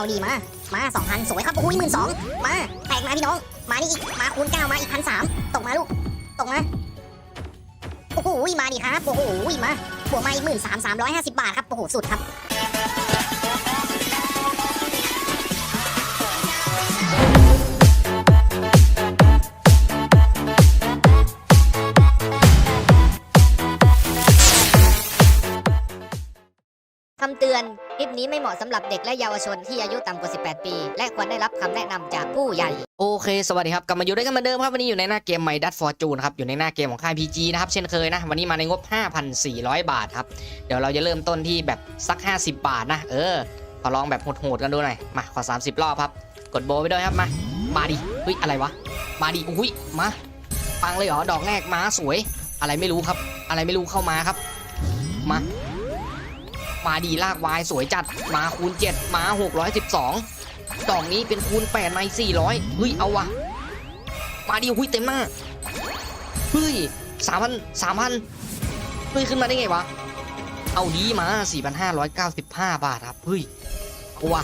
เอาดีมา มาสองพันสวยครับโอ้ยหมื่นสองมาแตกมาพี่น้อง มานี่อีก มาคูณเก้ามาอีกพันสามตกมาลูก ตกมา โอ้โหมาดิครับ โอ้โหมาบวกมาอีกหมื่นสามสามร้อยห้าสิบบาทครับ โอ้โห สุดครับ เตือน คลิปนี้ไม่เหมาะสำหรับเด็กและเยาวชนที่อายุต่ำกว่า 18 ปี และควรได้รับคำแนะนำจากผู้ใหญ่ โอเค สวัสดีครับ กลับมาอยู่ด้วยกันเหมือนเดิมครับ วันนี้อยู่ในหน้าเกม My Dad Fortune ครับ อยู่ในหน้าเกมของค่าย PG นะครับ เช่นเคยนะ วันนี้มาในงบ 5,400 บาทครับ เดี๋ยวเราจะเริ่มต้นที่แบบสัก 50 บาทนะ เออ ขอลองแบบโหดๆกันดูหน่อย มา ขอ 30 รอบครับ กดโบไปด้วยครับ มา มาดิเฮ้ย อะไรวะ มาดิอุ้ย มา ปังเลยเหรอ ดอกแรกมาสวย อะไรไม่รู้ครับ อะไรไม่รู้เข้ามาครับ มา มาดีลากวายสวยจัดมาคูณ 7 มา 612ดอกนี้เป็นคูณ8ไม่400เฮ้ยเอาวะมาดิหุ้ยเต็มหน้าเฮ้ยสามพันสามพันเฮ้ยขึ้นมาได้ไงวะ เอาดีมา 4,595 บาทครับเฮ้ยเอาวะ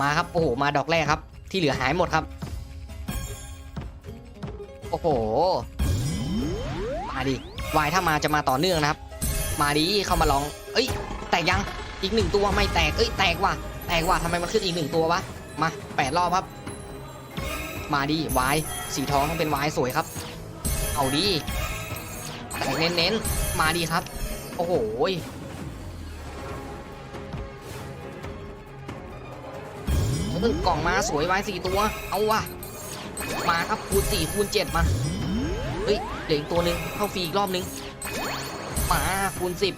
มาครับโอ้โหมาดอกแรกครับ ที่เหลือหายหมดครับ โอ้โหมาดิวายถ้ามาจะมาต่อเนื่องนะครับ มาดิเข้ามาลอง เอ้ย แตกยังอีกหนึ่งตัวไม่แตกเอ้ยแตกว่ะแตกว่ะทำไมมันขึ้นอีกหนึ่งตัววะมาแปดรอบครับ มาดิวายสีทองต้องเป็นวายสวยครับ เอาดีแตกเน้นๆมาดีครับ โอ้โหกล่องมาสวยวายสี่ตัว เอาว่ะ มาครับคูณสี่คูณเจ็ดมา เฮ้ยเหลืออีกตัวหนึ่งเข้าฟรีอีกรอบนึง มาคูณสิบ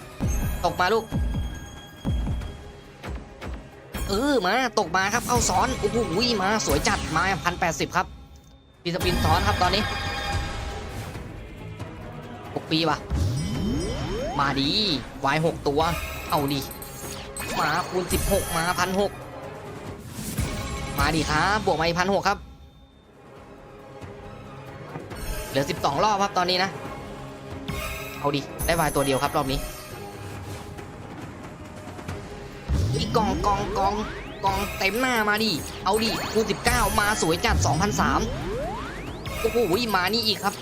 ตกมาลูก เออมาตกมาครับเข้าซ้อนโอ้โหมาสวยจัดมาพันแปดสิบครับปีสปินซ้อนครับตอนนี้หกปีว่ะ มาดีวายหกตัว เอาดิมาคูณสิบหกมาพันหกมาดีครับบวกมาอีกพันหกครับ เหลือสิบสองรอบครับตอนนี้นะ เอาดิ ได้วายตัวเดียวครับรอบนี้อีกกองกองกองกองเต็มหน้ามาดิ เอาดิคูณ19 มาสวยจัด2,003โอ้โหมานี่อีกครับ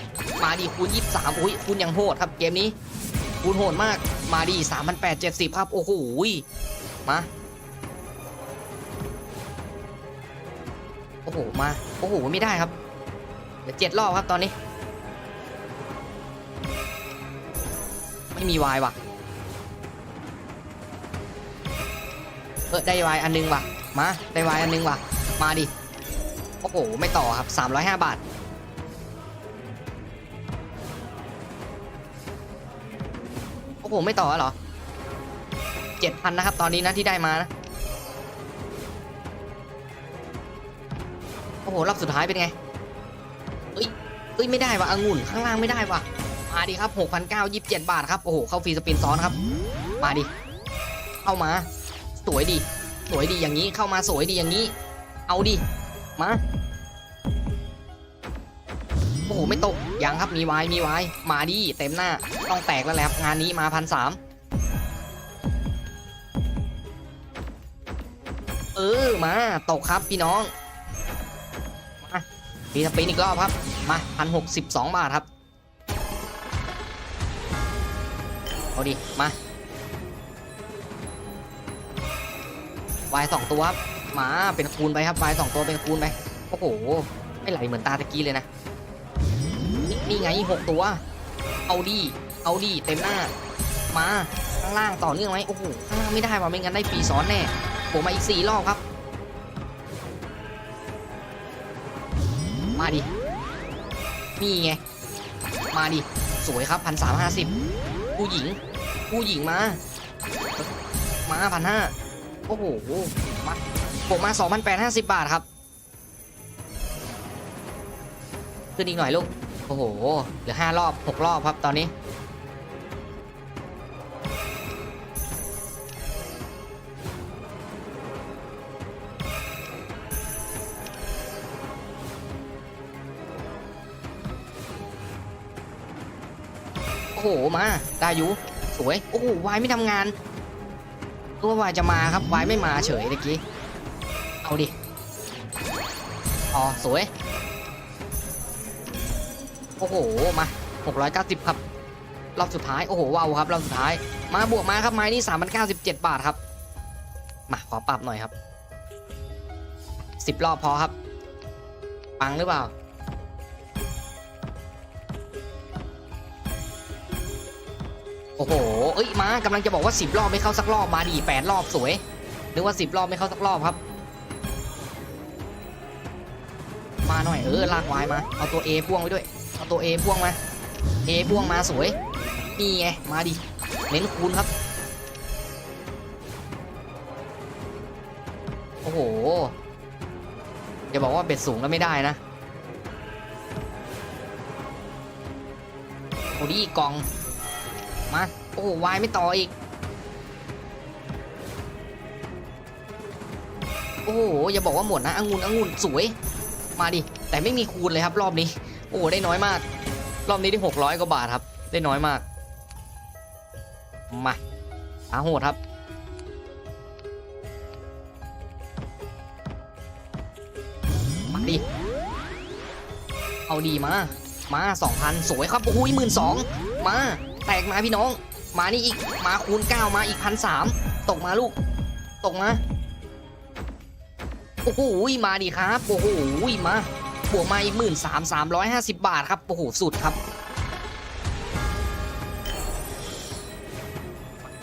มาดิคูณ23โอ้ยคูณยังโหดครับเกมนี้ คูณโหดมาก มาดิ3,870 ครับ โอ้โหมา โอ้โห มา โอ้โห ไม่ได้ครับ เดี๋ยวเจ็ดรอบครับตอนนี้ ไม่มีวายว่ะเออได้วายอันนึงว่ะมาได้วายอันนึงว่ะ มาดิโอ้โหไม่ต่อครับ 305 บาทโอ้โหไม่ต่อเหรอ7,000นะครับ ตอนนี้นะที่ได้มานะโอ้โหรอบสุดท้ายเป็นไงเอ้ยเอ้ยไม่ได้ว่ะองุ่นข้างล่างไม่ได้ว่ะ มาดิครับ6,927 บาทครับโอ้โหเข้าฟรีสปินซ้อนครับ มาดิเข้ามา สวยดีสวยดีอย่างนี้เข้ามาสวยดีอย่างนี้ เอาดิมาโอ้โหไม่ตกยังครับมีไวายมีไวายมาดิเต็มหน้าต้องแตกแล้วแหละงานนี้มาพันสามเออมาตกครับพี่น้องมามีสปินอีกรอบครับมาพันหกสิบสองบาทครับ เอาดิ มาวายสองตัวครับหมาเป็นคูณไปครับวายสองตัวเป็นคูณไป โอ้โห ไม่ไหลเหมือนตาตะกี้เลยนะ นี่นี่ไงหกตัว เอาดี เอาดีเต็มหน้า มาข้างล่างต่อเนื่องไหมโอ้โหข้างล่างไม่ได้ว่ะไม่งั้นได้ฟรีซ้อนแน่ผมมาอีกสี่รอบครับ มาดิ นี่ไง มาดิ สวยครับพันสามห้าสิบ ผู้หญิง ผู้หญิงมา มาพันห้าโอ้โหมาผมมา2,850บาทครับ ขึ้นอีกหน่อยลูก โอ้โห เหลือ5รอบ6รอบครับตอนนี้ อ้โหมาได้อยู่สวยโอ้โหวายไม่ทำงานตัววายจะมาครับวายไม่มาเฉยเมื่อกี้เอาดิอ๋อสวยโอ้โหมา690ครับรอบสุดท้ายโอ้โหว้าวครับรอบสุดท้ายมาบวกมาครับไม้นี่3,097บาทครับมาขอปรับหน่อยครับ10รอบพอครับปังหรือเปล่า โอ้โห เอ้ยมากำลังจะบอกว่า 10 รอบไม่เข้าสักรอบมาดี8รอบสวย นึกว่า 10 รอบไม่เข้าสักรอบครับ มาหน่อยเออลากวายมา เอาตัว A พ่วงไว้ด้วย เอาตัว A พ่วงมา A พ่วงมาสวย นี่ไงมาดิ เน้นคูณครับ โอ้โหอย่าบอกว่าเบ็ดสูงแล้วไม่ได้นะโอ้ดีกอง มา โอ้โหวายไม่ต่ออีก โอ้โหอย่าบอกว่าหมดนะองุ่นองุ่นสวย มาดิ แต่ไม่มีคูณเลยครับ รอบนี้ โอ้โหได้น้อยมาก รอบนี้ได้600กว่าบาทครับ ได้น้อยมาก มาอาโหดครับมาดิ เอาดีมา มา2,000สวยครับ โอ้โหหมื่นสองมา แตกมาพี่น้อง มานี่อีก มาคูณ9มาอีกพันสามตกมาลูก ตกมา โอ้โหมาดิครับ โอ้โหมาบวกมาอีกหมื่นสามสามร้อยห้าสิบบาทครับ โอ้โห สุดครับ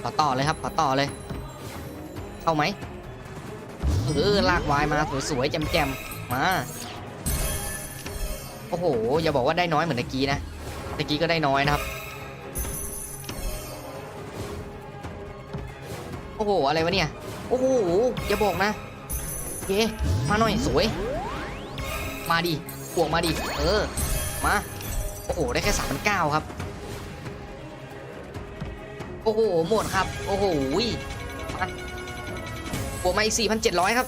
ขอต่อเลยครับขอต่อเลย เข้าไหม เออ ลากวายมาสวยๆ แจ่มๆ มา โอ้โห อย่าบอกว่าได้น้อยเหมือนตะกี้นะตะกี้ก็ได้น้อยนะครับ โอ้โห อะไรวะเนี่ย โอ้โห อย่าบอกนะโอเคมาหน่อยสวย มาดิพวกมาดิ เออ มา โอ้โห ได้แค่สามพันเก้าครับ โอ้โห หมดครับ โอ้โหมาบวกมาอีกสี่พันเจ็ดร้อยครับ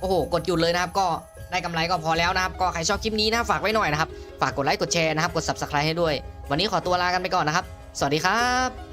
โอ้โห กดหยุดเลยนะครับ ก็ได้กำไรก็พอแล้วนะครับ ก็ใครชอบคลิปนี้นะฝากไว้หน่อยนะครับ ฝากกดไลค์ กดแชร์นะครับ กด subscribe ให้ด้วย วันนี้ขอตัวลากันไปก่อนนะครับ สวัสดีครับ